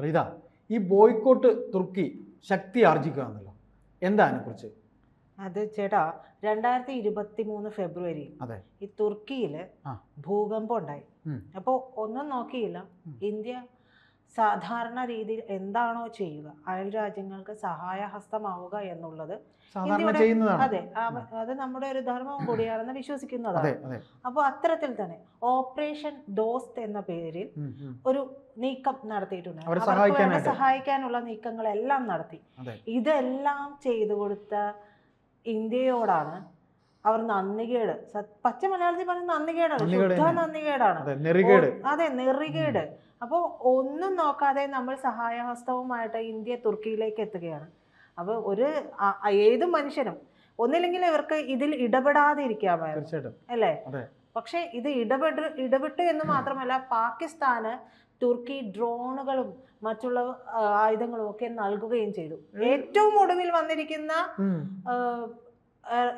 പ്രീത ഈ ബോയ്ക്കോട്ട് തുർക്കി ശക്തി ആർജിക്കുക എന്നല്ലോ. എന്താ അതിനെക്കുറിച്ച്? അത് ചേട്ടാ രണ്ടായിരത്തി ഇരുപത്തി മൂന്ന് ഫെബ്രുവരി. ഈ തുർക്കിയിൽ ഭൂകമ്പം ഉണ്ടായി. അപ്പോൾ ഒന്നും നോക്കിയില്ല. ഇന്ത്യ സാധാരണ രീതിയിൽ എന്താണോ ചെയ്യുക അയൽ രാജ്യങ്ങൾക്ക് സഹായഹസ്തമാവുക എന്നുള്ളത് അതെ അത് നമ്മുടെ ഒരു ധർമ്മം കൂടിയാണെന്ന് വിശ്വസിക്കുന്നതാണ്. അപ്പോൾ അത്തരത്തിൽ തന്നെ ഓപ്പറേഷൻ ദോസ്ത് എന്ന പേരിൽ. ഒരു നീക്കം നടത്തിയിട്ടുണ്ട്. അവർക്ക് സഹായിക്കാനുള്ള നീക്കങ്ങളെല്ലാം നടത്തി. ഇതെല്ലാം ചെയ്തു കൊടുത്ത ഇന്ത്യയോടാണ് അവർ നന്ദികേട്. പച്ച മലയാളത്തിൽ പറഞ്ഞ നന്ദികേടാണ്. ശുദ്ധ നന്ദികേടാണ്. അതെ നെറികേട്. അപ്പോൾ ഒന്നും നോക്കാതെ നമ്മൾ സഹായഹസ്തവുമായിട്ട് ഇന്ത്യ തുർക്കിയിലേക്ക് എത്തുകയാണ്. അപ്പോൾ ഒരു ഏത് മനുഷ്യനും ഒന്നില്ലെങ്കിൽ ഇവർക്ക് ഇതിൽ ഇടപെടാതെ ഇരിക്കാമായിരുന്നു അല്ലേ. പക്ഷേ ഇത് ഇടപെട്ട് ഇടപെട്ടു എന്ന് മാത്രമല്ല പാകിസ്ഥാന് തുർക്കി ഡ്രോണുകളും മറ്റുള്ള ആയുധങ്ങളും ഒക്കെ നൽകുകയും ചെയ്തു. ഏറ്റവും ഒടുവിൽ വന്നിരിക്കുന്ന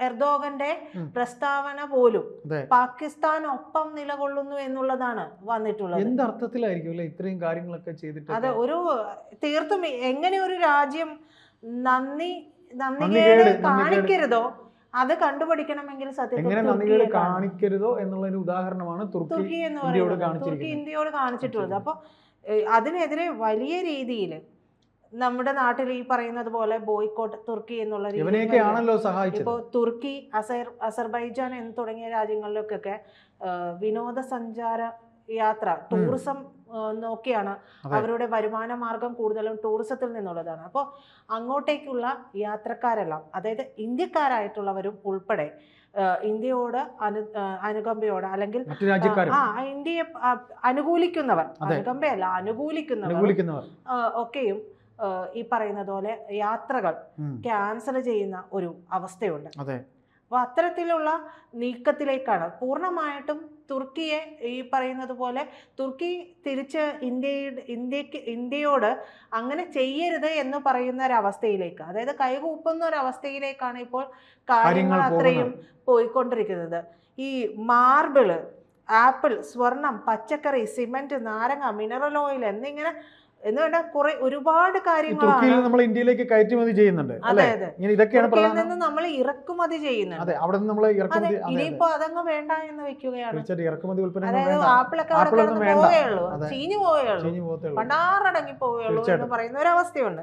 എർദോഗന്റെ പ്രസ്താവന പോലും പാകിസ്ഥാൻ ഒപ്പം നിലകൊള്ളുന്നു എന്നുള്ളതാണ് വന്നിട്ടുള്ളത്. എന്തർത്ഥത്തിലായിരിക്കും അല്ലെ ഇത്രയും കാര്യങ്ങളൊക്കെ ചെയ്തിട്ട് അതെ ഒരു തീർത്തും എങ്ങനെ ഒരു രാജ്യം നന്ദി നന്ദികേട്, നന്ദികേട്. കാണിക്കരുതോ അത് കണ്ടുപിടിക്കണമെങ്കിൽ സത്യത്തിൽ. കാണിക്കരുതോ എന്നുള്ളൊരു ഉദാഹരണമാണ് തുർക്കി എന്ന് ഇന്ത്യയോട് പറയുന്നത് തുർക്കി ഇന്ത്യയോട് കാണിച്ചിട്ടുള്ളത്. അപ്പോൾ അതിനെതിരെ വലിയ രീതിയിൽ നമ്മുടെ നാട്ടിൽ ഈ പറയുന്നത് പോലെ ബോയ്ക്കോട്ട് തുർക്കി എന്നുള്ള സഹായിച്ചത്. ഇപ്പോൾ തുർക്കി അസർ അസർബൈജാൻ എന്ന് തുടങ്ങിയ രാജ്യങ്ങളിലൊക്കെ വിനോദസഞ്ചാര യാത്ര ടൂറിസം നോക്കിയാണ് അവരുടെ വരുമാന മാർഗം കൂടുതലും ടൂറിസത്തിൽ നിന്നുള്ളതാണ്. അപ്പോൾ അങ്ങോട്ടേക്കുള്ള യാത്രക്കാരെല്ലാം അതായത് ഇന്ത്യക്കാരായിട്ടുള്ളവരും ഉൾപ്പെടെ ഇന്ത്യയോട് അനു അനുകമ്പയോട് അല്ലെങ്കിൽ ആ ഇന്ത്യയെ അനുകൂലിക്കുന്നവർ അനുകമ്പയല്ല അനുകൂലിക്കുന്നവർ ഒക്കെയും ഈ പറയുന്ന പോലെ യാത്രകൾ ക്യാൻസൽ ചെയ്യുന്ന ഒരു അവസ്ഥയുണ്ട്. അപ്പോൾ അത്തരത്തിലുള്ള നീക്കത്തിലേക്കാണ് പൂർണമായിട്ടും തുർക്കിയെ ഈ പറയുന്നത് പോലെ തുർക്കി തിരിച്ച് ഇന്ത്യയുടെ ഇന്ത്യയ്ക്ക് ഇന്ത്യയോട് അങ്ങനെ ചെയ്യരുത് എന്ന് പറയുന്ന ഒരവസ്ഥയിലേക്ക് അതായത് കൈകൂപ്പുന്ന ഒരവസ്ഥയിലേക്കാണ് ഇപ്പോൾ കാര്യങ്ങൾ കാര്യങ്ങൾ അത്രയും പോയിക്കൊണ്ടിരിക്കുന്നത്. ഈ മാർബിൾ ആപ്പിൾ സ്വർണം പച്ചക്കറി സിമന്റ് നാരങ്ങ മിനറൽ ഓയിൽ എന്നിങ്ങനെ എന്ന് വേണ്ട കുറെ ഒരുപാട് കാര്യങ്ങളാണ് നമ്മൾ ഇന്ത്യയിലേക്ക് കയറ്റുമതി ചെയ്യുന്നുണ്ട് അതെ അതെ. ഇതൊക്കെയാണ് നിന്ന് നമ്മൾ ഇറക്കുമതി ചെയ്യുന്നുണ്ട്. അതെ അവിടെ നിന്ന് നമ്മൾ ഇറക്കുമതി ഇനിയിപ്പോ അതങ്ങ് വേണ്ട എന്ന് വെക്കുകയാണ്. തീർച്ചയായിട്ടും ഇറക്കുമതി ഉൽപ്പന്നങ്ങൾ അതായത് ആപ്പിളൊക്കെ അവിടെ. പോവുകയുള്ളൂ. ചീഞ്ഞു പോവുകയുള്ളൂ. പണ്ടാറടങ്ങി പോവുകയുള്ളൂ എന്ന്. പറയുന്ന ഒരു അവസ്ഥയുണ്ട്.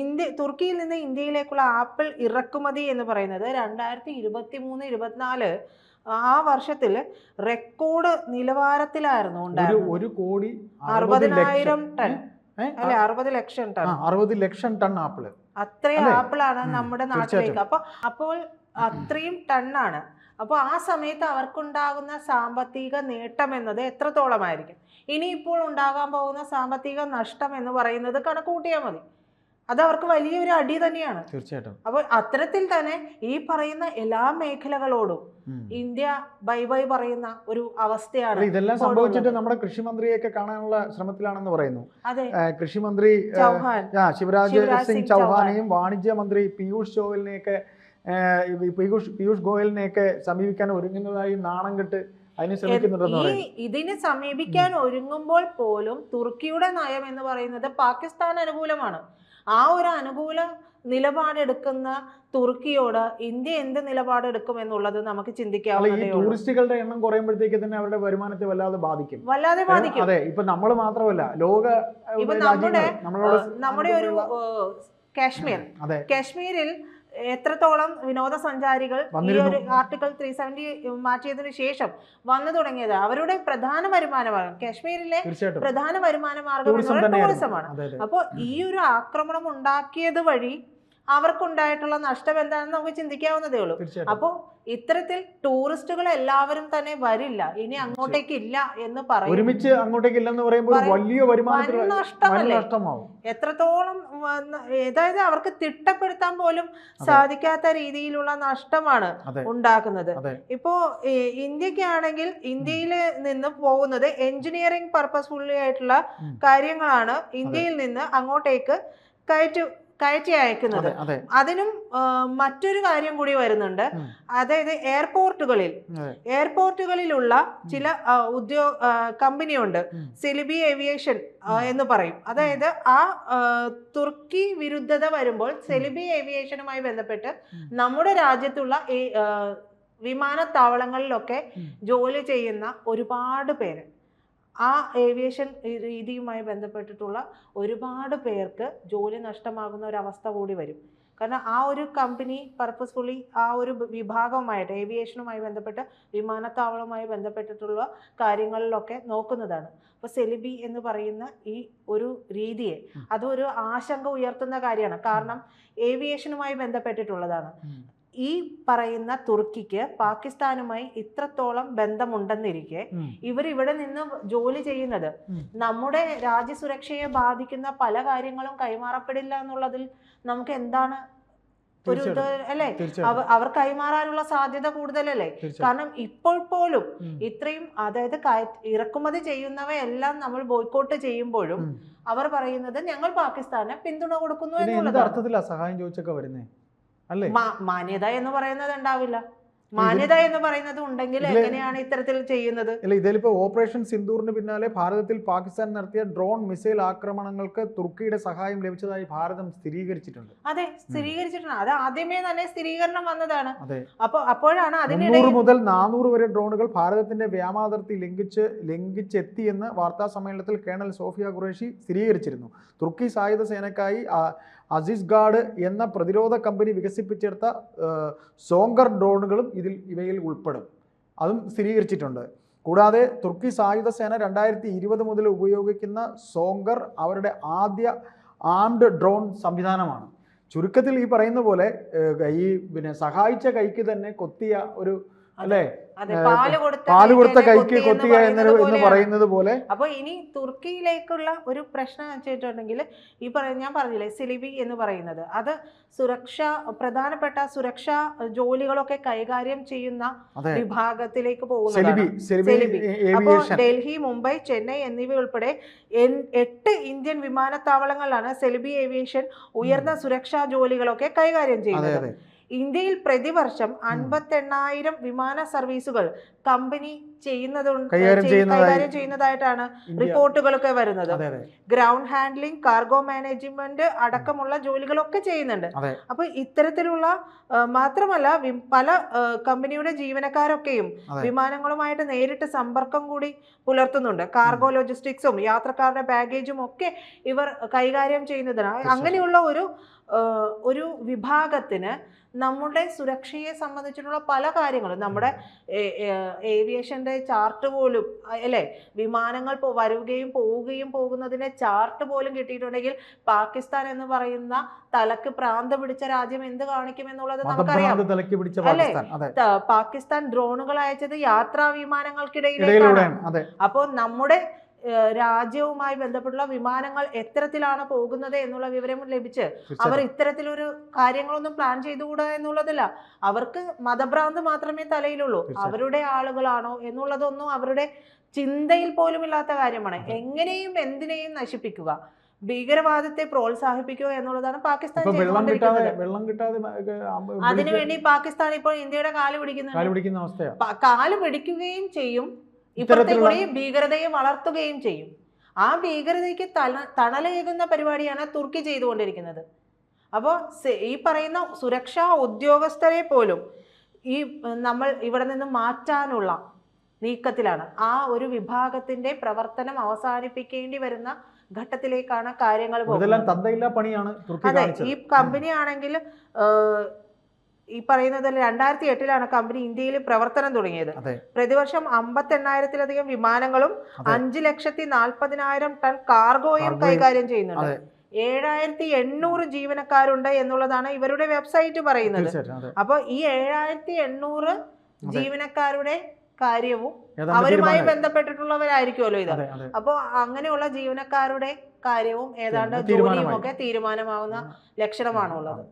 ഇന്ത്യ തുർക്കിയിൽ നിന്ന് ഇന്ത്യയിലേക്കുള്ള ആപ്പിൾ ഇറക്കുമതി എന്ന് പറയുന്നത് രണ്ടായിരത്തി ഇരുപത്തി മൂന്ന് ഇരുപത്തിനാല് ആ വർഷത്തിൽ റെക്കോർഡ് നിലവാരത്തിലായിരുന്നു ഒരു ഉണ്ടായിരുന്നത്. ഒരു കോടി അറുപതിനായിരം ടൺ? അല്ലെ? അറുപത് ലക്ഷം ടൺ. അറുപത് ലക്ഷം ടൺ ആപ്പിൾ. അത്രയും? ആപ്പിളാണ് നമ്മുടെ നാട്ടിലേക്ക്. അപ്പൊ അപ്പോൾ അത്രയും ടണ്ണാണ്. അപ്പോൾ ആ സമയത്ത് അവർക്കുണ്ടാകുന്ന സാമ്പത്തിക നേട്ടം എന്നത് എത്രത്തോളമായിരിക്കും? ഇനിയിപ്പോൾ ഉണ്ടാകാൻ പോകുന്ന സാമ്പത്തിക നഷ്ടം എന്ന് പറയുന്നത് കണക്കുകൂട്ടിയാൽ മതി. അത് അവർക്ക് വലിയൊരു അടി തന്നെയാണ്. തീർച്ചയായിട്ടും. അപ്പോൾ അത്തരത്തിൽ തന്നെ ഈ പറയുന്ന എല്ലാ മേഖലകളോടും ഇന്ത്യ ബൈ ബൈ പറയുന്ന ഒരു അവസ്ഥയാണ് ഇതെല്ലാം സംഭവിച്ചിട്ട് നമ്മുടെ കൃഷിമന്ത്രിയൊക്കെ കാണാനുള്ള ശ്രമത്തിലാണെന്ന് പറയുന്നു. അതെ. കൃഷി കൃഷിമന്ത്രി ചൗഹാൻ. ശിവരാജ് സിംഗ് ചൗഹാനെയും വാണിജ്യ മന്ത്രി പീയൂഷ് ഗോയലിനെയൊക്കെ പീയൂഷ് പീയൂഷ് ഗോയലിനെയൊക്കെ സമീപിക്കാൻ ഒരുങ്ങുന്നതായി നാണം കെട്ട് ഈ ഇതിനെ സമീപിക്കാൻ ഒരുങ്ങുമ്പോൾ പോലും തുർക്കിയുടെ നയം എന്ന് പറയുന്നത് പാകിസ്ഥാൻ അനുകൂലമാണ്. ആ ഒരു അനുകൂല നിലപാടെടുക്കുന്ന തുർക്കിയോട് ഇന്ത്യ എന്ത് നിലപാടെടുക്കും എന്നുള്ളത് നമുക്ക് ചിന്തിക്കാവുന്നതേ ടൂറിസ്റ്റുകളുടെ എണ്ണം കുറയുമ്പോഴത്തേക്ക് തന്നെ അവരുടെ വരുമാനത്തെ വല്ലാതെ ബാധിക്കും. വല്ലാതെ ബാധിക്കും. അതെ ഇപ്പൊ നമ്മൾ മാത്രമല്ല ലോക ഇപ്പൊ നമ്മുടെ, നമ്മുടെ ഒരു കാശ്മീർ. കാശ്മീരിൽ എത്രത്തോളം വിനോദസഞ്ചാരികൾ ഈ ഒരു ആർട്ടിക്കിൾ ത്രീ സെവന്റി മാറ്റിയതിനു ശേഷം വന്നു തുടങ്ങിയത് അവരുടെ പ്രധാന വരുമാന മാർഗം കാശ്മീരിലെ പ്രധാന വരുമാന മാർഗം ടൂറിസമാണ്. അപ്പോൾ ഈ ഒരു ആക്രമണം ഉണ്ടാക്കിയത് വഴി അവർക്കുണ്ടായിട്ടുള്ള നഷ്ടം എന്താണെന്ന് നമുക്ക് ചിന്തിക്കാവുന്നതേ ഉള്ളൂ. അപ്പോ അപ്പോൾ ഇത്തരത്തിൽ ടൂറിസ്റ്റുകൾ എല്ലാവരും തന്നെ വരില്ല. ഇനി അങ്ങോട്ടേക്ക് ഇല്ല എന്ന് പറയും ഒരുമിച്ച് അങ്ങോട്ടേക്ക് ഇല്ലെന്ന് പറയുമ്പോൾ വലിയ നഷ്ടമാവും എത്രത്തോളം അതായത് അവർക്ക് തിട്ടപ്പെടുത്താൻ പോലും സാധിക്കാത്ത രീതിയിലുള്ള നഷ്ടമാണ് ഉണ്ടാക്കുന്നത്. ഇപ്പോ ഇന്ത്യക്കാണെങ്കിൽ ഇന്ത്യയിൽ നിന്ന് പോകുന്നത് എഞ്ചിനീയറിംഗ് പർപ്പസ്ഫുള്ളി ആയിട്ടുള്ള കാര്യങ്ങളാണ്. ഇന്ത്യയിൽ നിന്ന് അങ്ങോട്ടേക്ക് കയറ്റു കയറ്റി അയക്കുന്നത്. അതെ അതെ. അതിനും മറ്റൊരു കാര്യം കൂടി വരുന്നുണ്ട്. അതായത് എയർപോർട്ടുകളിൽ എയർപോർട്ടുകളിലുള്ള ചില ഉദ്യോഗ കമ്പനിയുണ്ട്. സെലിബി ഏവിയേഷൻ എന്ന് പറയും. അതായത് ആ തുർക്കി വിരുദ്ധത വരുമ്പോൾ സെലിബി ഏവിയേഷനുമായി ബന്ധപ്പെട്ട് നമ്മുടെ രാജ്യത്തുള്ള ഈ വിമാനത്താവളങ്ങളിലൊക്കെ ജോലി ചെയ്യുന്ന ഒരുപാട് പേര് ആ ഏവിയേഷൻ രീതിയുമായി ബന്ധപ്പെട്ടിട്ടുള്ള ഒരുപാട് പേർക്ക് ജോലി നഷ്ടമാകുന്ന ഒരു അവസ്ഥ കൂടി വരും. കാരണം ആ ഒരു കമ്പനി പർപ്പസ്ഫുള്ളി ആ ഒരു വിഭാഗവുമായിട്ട് ഏവിയേഷനുമായി ബന്ധപ്പെട്ട് വിമാനത്താവളവുമായി ബന്ധപ്പെട്ടിട്ടുള്ള കാര്യങ്ങളിലൊക്കെ നോക്കുന്നതാണ്. അപ്പോൾ സെലിബി എന്ന് പറയുന്ന ഈ ഒരു രീതിയെ അതൊരു ആശങ്ക ഉയർത്തുന്ന കാര്യമാണ്. കാരണം ഏവിയേഷനുമായി ബന്ധപ്പെട്ടിട്ടുള്ളതാണ്. ഈ പറയുന്ന തുർക്കിക്ക് പാകിസ്ഥാനുമായി ഇത്രത്തോളം ബന്ധമുണ്ടെന്നിരിക്കെ. ഇവർ ഇവിടെ നിന്ന് ജോലി ചെയ്യുന്നത്. നമ്മുടെ രാജ്യസുരക്ഷയെ ബാധിക്കുന്ന പല കാര്യങ്ങളും കൈമാറപ്പെടില്ല എന്നുള്ളതിൽ നമുക്ക് എന്താണ് ഒരു ഇത് അല്ലേ? അവർ കൈമാറാനുള്ള സാധ്യത കൂടുതലല്ലേ? കാരണം ഇപ്പോൾ പോലും ഇത്രയും അതായത് ഇറക്കുമതി ചെയ്യുന്നവയെല്ലാം നമ്മൾ ബോയ്ക്കോട്ട് ചെയ്യുമ്പോഴും അവർ പറയുന്നത് ഞങ്ങൾ പാകിസ്ഥാനെ പിന്തുണ കൊടുക്കുന്നു എന്നുള്ളത് അർത്ഥത്തിലാ സഹായം ചോദിച്ചൊക്കെ വരുന്നേ? മാന്യത എന്ന് പറയുന്നത് ഉണ്ടാവില്ല. മാന്യത എന്ന് പറയുന്നത് ഉണ്ടെങ്കിൽ എങ്ങനെയാണ് ഇത്തരത്തിൽ ചെയ്യുന്നത്? ഇതിലിപ്പോ ഓപ്പറേഷൻ സിന്ദൂറിന് പിന്നാലെ ഭാരതത്തിൽ പാകിസ്ഥാൻ നടത്തിയ ഡ്രോൺ മിസൈൽ ആക്രമണങ്ങൾക്ക് തുർക്കിയുടെ സഹായം ലഭിച്ചതായി ഭാരതം സ്ഥിരീകരിച്ചിട്ടുണ്ട്. അതെ സ്ഥിരീകരിച്ചിട്ടുണ്ട്. അത് ആദ്യമേ തന്നെ സ്ഥിരീകരണം വന്നതാണ്. അപ്പൊ അപ്പോഴാണ് അതിനിടയിൽ മുതൽ നാനൂറ് വരെ ഡ്രോണുകൾ ഭാരതത്തിന്റെ വ്യാമാതിർത്തി ലംഘിച്ച് ലംഘിച്ചെത്തിയെന്ന് വാർത്താ സമ്മേളനത്തിൽ കേണൽ സോഫിയ ഖുറേഷി സ്ഥിരീകരിച്ചിരുന്നു. തുർക്കി സായുധ സേനക്കായി അസീസ് ഗാർഡ് എന്ന പ്രതിരോധ കമ്പനി വികസിപ്പിച്ചെടുത്ത സോങ്കർ ഡ്രോണുകളും ഇതിൽ ഇവയിൽ ഉൾപ്പെടും. അതും സ്ഥിരീകരിച്ചിട്ടുണ്ട്. കൂടാതെ തുർക്കി സായുധ സേന രണ്ടായിരത്തി ഇരുപത് മുതൽ ഉപയോഗിക്കുന്ന സോങ്കർ അവരുടെ ആദ്യ ആംഡ് ഡ്രോൺ സംവിധാനമാണ്. ചുരുക്കത്തിൽ ഈ പറയുന്ന പോലെ ഈ പിന്നെ സഹായിച്ച കൈക്ക് തന്നെ കൊത്തിയ ഒരു അല്ലേ? പാൽ കൊടുത്ത കൈക്ക് കൊത്തുക എന്ന് പറയുന്നത് പോലെ അപ്പൊ ഇനി തുർക്കിയിലേക്കുള്ള ഒരു പ്രശ്നം വെച്ചിട്ടുണ്ടെങ്കിൽ ഈ പറ ഞാൻ പറഞ്ഞില്ലേ സിലിബി എന്ന് പറയുന്നത്. അത് സുരക്ഷ പ്രധാനപ്പെട്ട സുരക്ഷാ ജോലികളൊക്കെ കൈകാര്യം ചെയ്യുന്ന വിഭാഗത്തിലേക്ക് പോകുന്നത് പോകുന്നതാണ്. സെലിബി സെലിബി. അപ്പോ ഡൽഹി മുംബൈ ചെന്നൈ എന്നിവ ഉൾപ്പെടെ എട്ട് ഇന്ത്യൻ വിമാനത്താവളങ്ങളിലാണ് സെലിബി ഏവിയേഷൻ ഉയർന്ന സുരക്ഷാ ജോലികളൊക്കെ കൈകാര്യം ചെയ്യുന്നത്. ഇന്ത്യയിൽ പ്രതിവർഷം അൻപത്തെണ്ണായിരം വിമാന സർവീസുകൾ കമ്പനി കൈകാര്യം ചെയ്- ചെയ്യുന്നതായി കൈകാര്യം ചെയ്യുന്നതായിട്ടാണ് റിപ്പോർട്ടുകളൊക്കെ വരുന്നത്. ഗ്രൗണ്ട് ഹാൻഡ്ലിംഗ് കാർഗോ മാനേജ്മെന്റ് അടക്കമുള്ള ജോലികളൊക്കെ ചെയ്യുന്നുണ്ട്. അപ്പൊ ഇത്തരത്തിലുള്ള മാത്രമല്ല പല കമ്പനിയുടെ ജീവനക്കാരൊക്കെയും വിമാനങ്ങളുമായിട്ട് നേരിട്ട് സമ്പർക്കം കൂടി പുലർത്തുന്നുണ്ട്. കാർഗോ ലോജിസ്റ്റിക്സും യാത്രക്കാരുടെ ബാഗേജും ഒക്കെ ഇവർ കൈകാര്യം ചെയ്യുന്നതാണ് അങ്ങനെയുള്ള ഒരു ഒരു വിഭാഗത്തിന് നമ്മുടെ സുരക്ഷയെ സംബന്ധിച്ചിട്ടുള്ള പല കാര്യങ്ങളും നമ്മുടെ ചാർട്ട് പോലും അല്ലേ? വിമാനങ്ങൾ വരുകയും പോവുകയും പോകുന്നതിന്റെ ചാർട്ട് പോലും കിട്ടിയിട്ടുണ്ടെങ്കിൽ പാകിസ്ഥാൻ എന്ന് പറയുന്ന തലക്ക് പ്രാന്ത പിടിച്ച രാജ്യം എന്ത് കാണിക്കും എന്നുള്ളത് നമുക്കറിയാം. അല്ലേ? പാകിസ്ഥാൻ ഡ്രോണുകൾ അയച്ചത് യാത്രാ വിമാനങ്ങൾക്കിടയിലേക്കാണ്. അപ്പോൾ നമ്മുടെ രാജ്യവുമായി ബന്ധപ്പെട്ടുള്ള വിമാനങ്ങൾ എത്തരത്തിലാണ് പോകുന്നത് എന്നുള്ള വിവരം ലഭിച്ച് അവർ. ഇത്തരത്തിലൊരു കാര്യങ്ങളൊന്നും പ്ലാൻ ചെയ്തുകൂടാ എന്നുള്ളതല്ല. അവർക്ക് മതഭ്രാന്ത് മാത്രമേ തലയിലുള്ളൂ. അവരുടെ ആളുകളാണോ എന്നുള്ളതൊന്നും അവരുടെ ചിന്തയിൽ പോലും ഇല്ലാത്ത കാര്യമാണ്. എങ്ങനെയും എന്തിനേയും നശിപ്പിക്കുക. ഭീകരവാദത്തെ പ്രോത്സാഹിപ്പിക്കുക എന്നുള്ളതാണ് പാകിസ്ഥാൻ അതിനുവേണ്ടി പാകിസ്ഥാൻ ഇപ്പോൾ ഇന്ത്യയുടെ കാൽ കാൽ പിടിക്കുന്ന പ- കാൽ പിടിക്കുകയും ചെയ്യും. ഇപ്പുറത്തെ കൂടി ഭീകരതയെ വളർത്തുകയും ചെയ്യും. ആ ഭീകരതയ്ക്ക് തല തണലേകുന്ന പരിപാടിയാണ് തുർക്കി ചെയ്തുകൊണ്ടിരിക്കുന്നത്. അപ്പോൾ ഈ പറയുന്ന സുരക്ഷാ ഉദ്യോഗസ്ഥരെ പോലും ഈ നമ്മൾ ഇവിടെ നിന്ന് മാറ്റാനുള്ള നീക്കത്തിലാണ്. ആ ഒരു വിഭാഗത്തിന്റെ പ്രവർത്തനം അവസാനിപ്പിക്കേണ്ടി വരുന്ന ഘട്ടത്തിലേക്കാണ് കാര്യങ്ങൾ പോകുന്നത്. അതെ ഈ കമ്പനി ആണെങ്കിൽ ഈ പറയുന്നത് രണ്ടായിരത്തി എട്ടിലാണ് കമ്പനി ഇന്ത്യയിൽ പ്രവർത്തനം തുടങ്ങിയത്. പ്രതിവർഷം അമ്പത്തി എണ്ണായിരത്തിലധികം വിമാനങ്ങളും. അഞ്ച് ലക്ഷത്തി നാൽപ്പതിനായിരം ടൺ കാർഗോയും കൈകാര്യം ചെയ്യുന്നുണ്ട്. ഏഴായിരത്തി എണ്ണൂറ് ജീവനക്കാരുണ്ട് എന്നുള്ളതാണ് ഇവരുടെ വെബ്സൈറ്റ് പറയുന്നത്. അപ്പൊ അപ്പോൾ ഈ ഏഴായിരത്തി എണ്ണൂറ്. ജീവനക്കാരുടെ കാര്യവും അവരുമായി. ബന്ധപ്പെട്ടിട്ടുള്ളവരായിരിക്കുമല്ലോ ഇത്. അപ്പോൾ അങ്ങനെയുള്ള ജീവനക്കാരുടെ കാര്യവും ഏതാണ്ട്. ജോലിയും ഒക്കെ തീരുമാനമാവുന്ന ലക്ഷണമാണുള്ളത്.